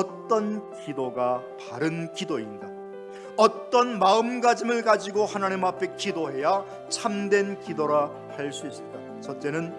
어떤 기도가 바른 기도인가? 어떤 마음가짐을 가지고 하나님 앞에 기도해야 참된 기도라 할 수 있을까? 첫째는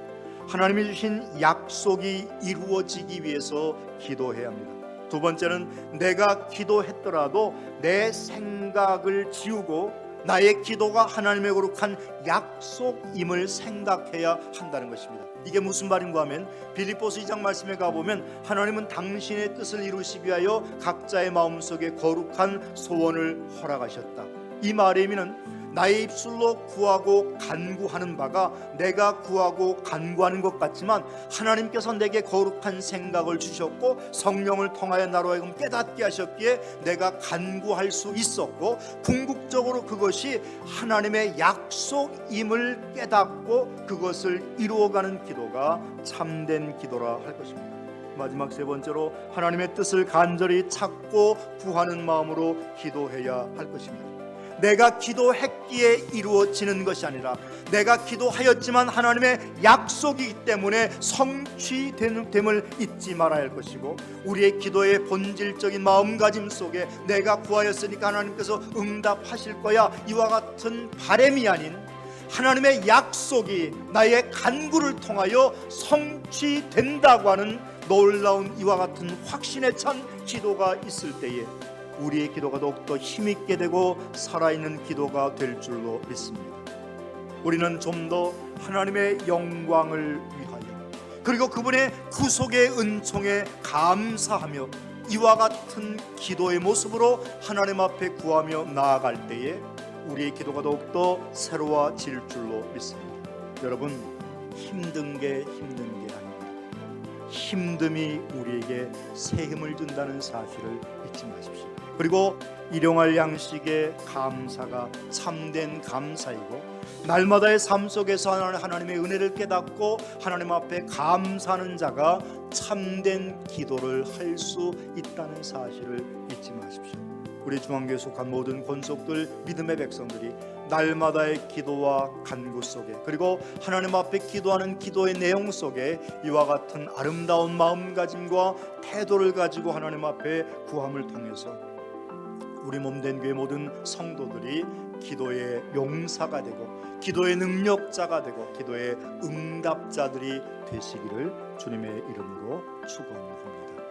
하나님이 주신 약속이 이루어지기 위해서 기도해야 합니다. 두 번째는 내가 기도했더라도 내 생각을 지우고 나의 기도가 하나님의 거룩한 약속임을 생각해야 한다는 것입니다. 이게 무슨 말인가 하면 빌립보스 2장 말씀에 가보면 하나님은 당신의 뜻을 이루시기 위하여 각자의 마음속에 거룩한 소원을 허락하셨다. 이 말의 의미는 나의 입술로 구하고 간구하는 바가 내가 구하고 간구하는 것 같지만 하나님께서 내게 거룩한 생각을 주셨고 성령을 통하여 나로 하여금 깨닫게 하셨기에 내가 간구할 수 있었고 궁극적으로 그것이 하나님의 약속임을 깨닫고 그것을 이루어가는 기도가 참된 기도라 할 것입니다. 마지막 세 번째로 하나님의 뜻을 간절히 찾고 구하는 마음으로 기도해야 할 것입니다. 내가 기도했기에 이루어지는 것이 아니라 내가 기도하였지만 하나님의 약속이기 때문에 성취됨을 잊지 말아야 할 것이고 우리의 기도의 본질적인 마음가짐 속에 내가 구하였으니까 하나님께서 응답하실 거야. 이와 같은 바램이 아닌 하나님의 약속이 나의 간구를 통하여 성취된다고 하는 놀라운 이와 같은 확신에 찬 기도가 있을 때에 우리의 기도가 더욱더 힘있게 되고 살아있는 기도가 될 줄로 믿습니다. 우리는 좀 더 하나님의 영광을 위하여 그리고 그분의 구속의 은총에 감사하며 이와 같은 기도의 모습으로 하나님 앞에 구하며 나아갈 때에 우리의 기도가 더욱더 새로워질 줄로 믿습니다. 여러분 힘든 게 힘든 게 아닙니다. 힘듦이 우리에게 새 힘을 준다는 사실을 잊지 마십시오. 그리고 일용할 양식의 감사가 참된 감사이고 날마다의 삶 속에서 하나- 하나님의 은혜를 깨닫고 하나님 앞에 감사하는 자가 참된 기도를 할 수 있다는 사실을 잊지 마십시오. 우리 중앙교회 속한 모든 권속들 믿음의 백성들이 날마다의 기도와 간구 속에 그리고 하나님 앞에 기도하는 기도의 내용 속에 이와 같은 아름다운 마음가짐과 태도를 가지고 하나님 앞에 구함을 통해서 우리 몸된 교회 모든 성도들이 기도의 용사가 되고 기도의 능력자가 되고 기도의 응답자들이 되시기를 주님의 이름으로 축원합니다.